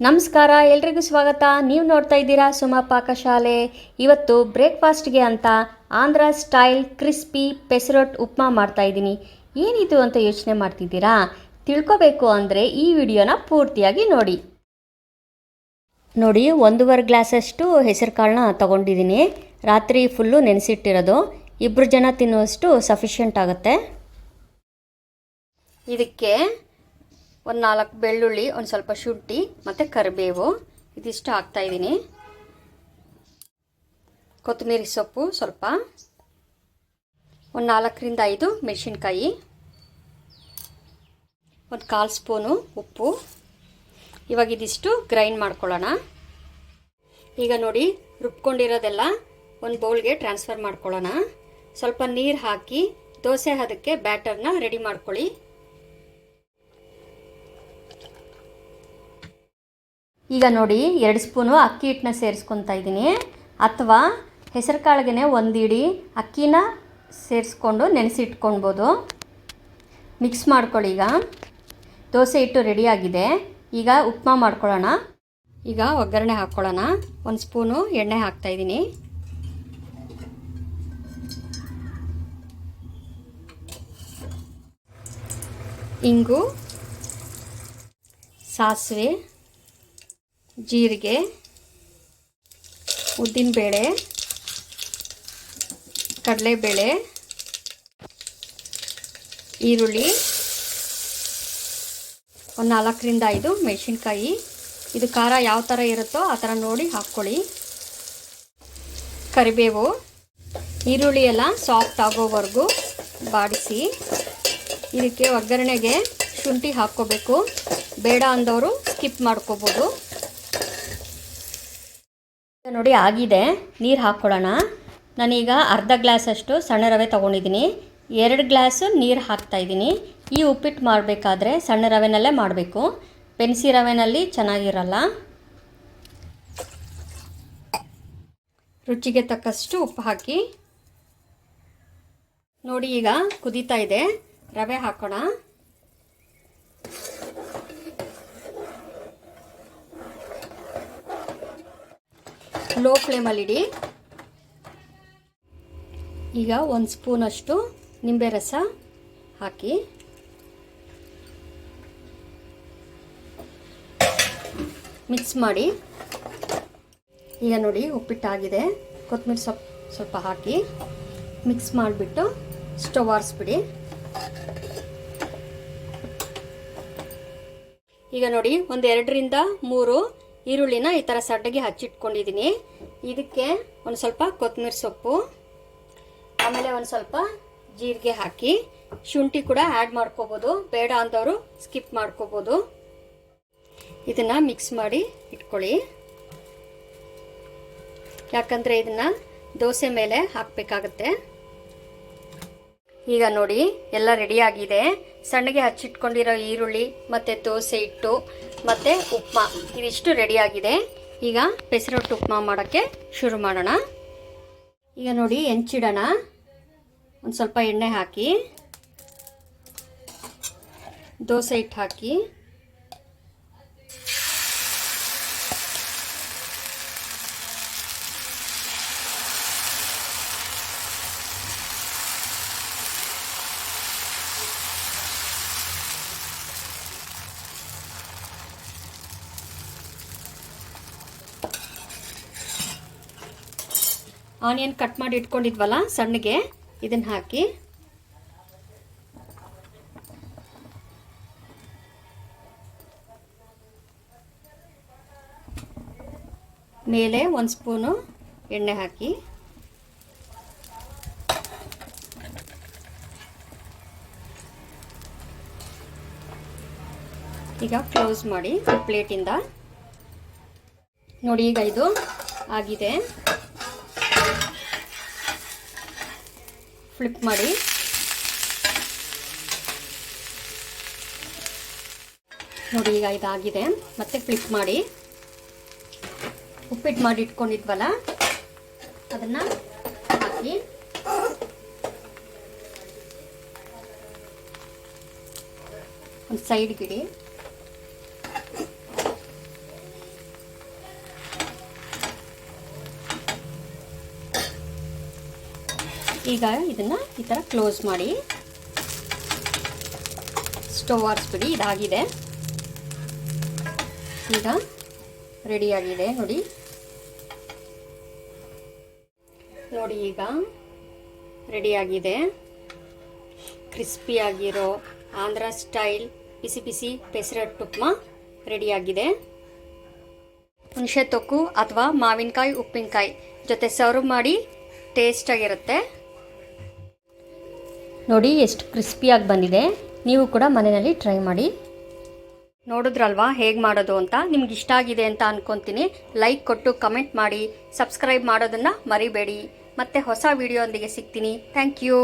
ನಮಸ್ಕಾರ, ಎಲ್ರಿಗೂ ಸ್ವಾಗತ. ನೀವು ನೋಡ್ತಾ ಇದ್ದೀರಾ ಸುಮ ಪಾಕಶಾಲೆ. ಇವತ್ತು ಬ್ರೇಕ್ಫಾಸ್ಟ್ಗೆ ಅಂತ ಆಂಧ್ರ ಸ್ಟೈಲ್ ಕ್ರಿಸ್ಪಿ ಪೆಸರೊಟ್ ಉಪ್ಮಾ ಮಾಡ್ತಾ ಇದ್ದೀನಿ. ಏನಿದು ಅಂತ ಯೋಚನೆ ಮಾಡ್ತಿದ್ದೀರಾ? ತಿಳ್ಕೊಬೇಕು ಅಂದರೆ ಈ ವಿಡಿಯೋನ ಪೂರ್ತಿಯಾಗಿ ನೋಡಿ. ನೋಡಿ, ಒಂದೂವರೆ ಗ್ಲಾಸಷ್ಟು ಹೆಸರು ಕಾಳನ್ನ ತೊಗೊಂಡಿದ್ದೀನಿ. ರಾತ್ರಿ ಫುಲ್ಲು ನೆನೆಸಿಟ್ಟಿರೋದು. ಇಬ್ಬರು ಜನ ತಿನ್ನುವಷ್ಟು ಸಫಿಷಿಯೆಂಟ್ ಆಗುತ್ತೆ. ಇದಕ್ಕೆ ಒಂದು ನಾಲ್ಕು ಬೆಳ್ಳುಳ್ಳಿ, ಒಂದು ಸ್ವಲ್ಪ ಶುಂಠಿ ಮತ್ತು ಕರಿಬೇವು. ಇದಿಷ್ಟು ಹಾಕ್ತಾಯಿದ್ದೀನಿ ಕೊತ್ತಂಬರಿ ಸೊಪ್ಪು ಸ್ವಲ್ಪ. ಒಂದು ನಾಲ್ಕರಿಂದ ಐದು ಮೆಣಸಿನ್ಕಾಯಿ. ಒಂದು ಕಾಲು ಸ್ಪೂನು ಉಪ್ಪು. ಇವಾಗ ಇದಿಷ್ಟು ಗ್ರೈಂಡ್ ಮಾಡ್ಕೊಳ್ಳೋಣ. ಈಗ ನೋಡಿ ರುಬ್ಕೊಂಡಿರೋದೆಲ್ಲ ಒಂದು ಬೌಲ್ಗೆ ಟ್ರಾನ್ಸ್ಫರ್ ಮಾಡ್ಕೊಳ್ಳೋಣ. ಸ್ವಲ್ಪ ನೀರು ಹಾಕಿ, ದೋಸೆ ಅದಕ್ಕೆ ಬ್ಯಾಟರ್ನ ರೆಡಿ ಮಾಡ್ಕೊಳ್ಳಿ. ಈಗ ನೋಡಿ, ಎರಡು ಸ್ಪೂನು ಅಕ್ಕಿ ಹಿಟ್ಟನ್ನ ಸೇರಿಸ್ಕೊತಾ ಇದ್ದೀನಿ. ಅಥವಾ ಹೆಸರು ಕಾಳಿಗೆ ಒಂದು ಇಡಿ ಅಕ್ಕಿನ ಸೇರಿಸ್ಕೊಂಡು ನೆನೆಸಿಟ್ಕೊಳ್ಬೋದು. ಮಿಕ್ಸ್ ಮಾಡ್ಕೊಳ್ಳಿ ಈಗ. ದೋಸೆ ಹಿಟ್ಟು ರೆಡಿಯಾಗಿದೆ ಈಗ ಉಪ್ಮಾ ಮಾಡ್ಕೊಳ್ಳೋಣ. ಈಗ ಒಗ್ಗರಣೆ ಹಾಕ್ಕೊಳ್ಳೋಣ. ಒಂದು ಸ್ಪೂನು ಎಣ್ಣೆ ಹಾಕ್ತಾಯಿದ್ದೀನಿ ಇಂಗು, ಸಾಸಿವೆ ಜೀರಿಗೆ, ಉದ್ದಿನಬೇಳೆ, ಕಡಲೆಬೇಳೆ, ಈರುಳ್ಳಿ, ಒಂದು ನಾಲ್ಕರಿಂದ ಐದು ಮೆಣಸಿನ್ಕಾಯಿ. ಇದು ಖಾರ ಯಾವ ಥರ ಇರುತ್ತೋ ಆ ಥರ ನೋಡಿ ಹಾಕ್ಕೊಳ್ಳಿ. ಕರಿಬೇವು, ಈರುಳ್ಳಿ ಎಲ್ಲ ಸಾಫ್ಟ್ ಆಗೋವರೆಗೂ ಬಾಡಿಸಿ. ಇದಕ್ಕೆ ಒಗ್ಗರಣೆಗೆ ಶುಂಠಿ ಹಾಕ್ಕೋಬೇಕು. ಬೇಡ ಅಂದವರು ಸ್ಕಿಪ್ ಮಾಡ್ಕೋಬೋದು. ನೋಡಿ ಆಗಿದೆ. ನೀರು ಹಾಕ್ಕೊಳ್ಳೋಣ ನಾನೀಗ ಅರ್ಧ ಗ್ಲಾಸಷ್ಟು ಸಣ್ಣ ರವೆ ತೊಗೊಂಡಿದ್ದೀನಿ. ಎರಡು ಗ್ಲಾಸು ನೀರು ಹಾಕ್ತಾಯಿದ್ದೀನಿ ಈ ಉಪ್ಪಿಟ್ಟು ಮಾಡಬೇಕಾದ್ರೆ ಸಣ್ಣ ರವೆನಲ್ಲೇ ಮಾಡಬೇಕು. ಪೆನ್ಸಿ ರವೆನಲ್ಲಿ ಚೆನ್ನಾಗಿರಲ್ಲ. ರುಚಿಗೆ ತಕ್ಕಷ್ಟು ಉಪ್ಪು ಹಾಕಿ. ನೋಡಿ ಈಗ ಕುದೀತಾ ಇದೆ. ರವೆ ಹಾಕೋಣ. ಲೋ ಫ್ಲೇಮಲ್ಲಿಡಿ ಈಗ ಒಂದು ಸ್ಪೂನಷ್ಟು ನಿಂಬೆ ರಸ ಹಾಕಿ. ಮಿಕ್ಸ್ ಮಾಡಿ. ಈಗ ನೋಡಿ ಉಪ್ಪಿಟ್ಟಾಗಿದೆ. ಕೊತ್ತಂಬರಿ ಸೊಪ್ಪು ಸ್ವಲ್ಪ ಹಾಕಿ. ಮಿಕ್ಸ್ ಮಾಡಿಬಿಟ್ಟು ಸ್ಟವ್ ಆರಿಸ್ಬಿಡಿ. ಈಗ ನೋಡಿ ಒಂದು ಎರಡರಿಂದ ಮೂರು ಈರುಳ್ಳಿನ ಈ ಥರ ಸಡ್ಡಗೆ ಹಚ್ಚಿಟ್ಕೊಂಡಿದ್ದೀನಿ ಇದಕ್ಕೆ ಒಂದು ಸ್ವಲ್ಪ ಕೊತ್ತಂಬರಿ ಸೊಪ್ಪು, ಆಮೇಲೆ ಒಂದು ಸ್ವಲ್ಪ ಜೀರಿಗೆ ಹಾಕಿ ಶುಂಠಿ ಕೂಡ ಆ್ಯಡ್ ಮಾಡ್ಕೋಬೋದು. ಬೇಡ ಅಂದವರು ಸ್ಕಿಪ್ ಮಾಡ್ಕೋಬೋದು. ಇದನ್ನು ಮಿಕ್ಸ್ ಮಾಡಿ ಇಟ್ಕೊಳ್ಳಿ. ಯಾಕಂದರೆ ಇದನ್ನು ದೋಸೆ ಮೇಲೆ ಹಾಕಬೇಕಾಗತ್ತೆ. ಈಗ ನೋಡಿ, ಎಲ್ಲ ರೆಡಿಯಾಗಿದೆ. ಸಣ್ಣಗೆ ಹಚ್ಚಿಟ್ಕೊಂಡಿರೋ ಈರುಳ್ಳಿ, ಮತ್ತು ದೋಸೆ ಹಿಟ್ಟು ಮತ್ತು ಉಪ್ಮಾ. ಇದಿಷ್ಟು ರೆಡಿಯಾಗಿದೆ. ಈಗ ಪೆಸರೊಟ್ಟು ಉಪ್ಮಾ ಮಾಡೋಕ್ಕೆ ಶುರು ಮಾಡೋಣ. ಈಗ ನೋಡಿ, ಹೆಂಚಿಡೋಣ. ಒಂದು ಸ್ವಲ್ಪ ಎಣ್ಣೆ ಹಾಕಿ, ದೋಸೆ ಹಿಟ್ಟು ಹಾಕಿ. ಆನಿಯನ್ ಕಟ್ ಮಾಡಿ ಇಟ್ಕೊಂಡಿದ್ವಲ್ಲ, ಸಣ್ಣಗೆ ಇದನ್ನು ಹಾಕಿ. ಮೇಲೆ ಒಂದು ಸ್ಪೂನು ಎಣ್ಣೆ ಹಾಕಿ. ಈಗ ಕ್ಲೋಸ್ ಮಾಡಿ ಪ್ಲೇಟಿಂದ. ನೋಡಿ ಈಗ ಇದು ಆಗಿದೆ. ಫ್ಲಿಪ್ ಮಾಡಿ. ನೋಡಿ, ಈಗ ಇದಾಗಿದೆ. ಮತ್ತೆ ಫ್ಲಿಪ್ ಮಾಡಿ. ಉಪ್ಪಿಟ್ಟು ಮಾಡಿ ಇಟ್ಕೊಂಡಿದ್ವಲ್ಲ, ಅದನ್ನ ಹಾಕಿ. ಒಂದು ಸೈಡ್ ಈಗ ಇದನ್ನು ಈ ಥರ ಕ್ಲೋಸ್ ಮಾಡಿ. ಸ್ಟವ್ ಆರಿಸ್ಬಿಡಿ, ಇದಾಗಿದೆ. ಈಗ ರೆಡಿಯಾಗಿದೆ ನೋಡಿ. ನೋಡಿ ಈಗ ರೆಡಿಯಾಗಿದೆ ಕ್ರಿಸ್ಪಿಯಾಗಿರೋ ಆಂಧ್ರ ಸ್ಟೈಲ್ ಬಿಸಿ ಬಿಸಿ ಪೆಸರಟ್ಟು ಉಪ್ಮಾ ರೆಡಿಯಾಗಿದೆ ಹುಣಸೆ ತೊಕ್ಕು ಅಥವಾ ಮಾವಿನಕಾಯಿ, ಉಪ್ಪಿನಕಾಯಿ ಜೊತೆ ಸರ್ವ್ ಮಾಡಿ ಟೇಸ್ಟಾಗಿರುತ್ತೆ ನೋಡಿ, ಎಷ್ಟು ಕ್ರಿಸ್ಪಿಯಾಗಿ ಬಂದಿದೆ. ನೀವು ಕೂಡ ಮನೆಯಲ್ಲಿ ಟ್ರೈ ಮಾಡಿ. ನೋಡಿದ್ರಲ್ವಾ, ಹೇಗೆ ಮಾಡೋದು ಅಂತ? ನಿಮ್ಗೆ ಇಷ್ಟ ಆಗಿದೆ ಅಂತ ಅನ್ಕೊತೀನಿ. ಲೈಕ್ ಕೊಟ್ಟು ಕಮೆಂಟ್ ಮಾಡಿ. ಸಬ್ಸ್ಕ್ರೈಬ್ ಮಾಡೋದನ್ನು ಮರಿಬೇಡಿ. ಮತ್ತೆ ಹೊಸ ವಿಡಿಯೋ ಸಿಗ್ತೀನಿ. Thank you.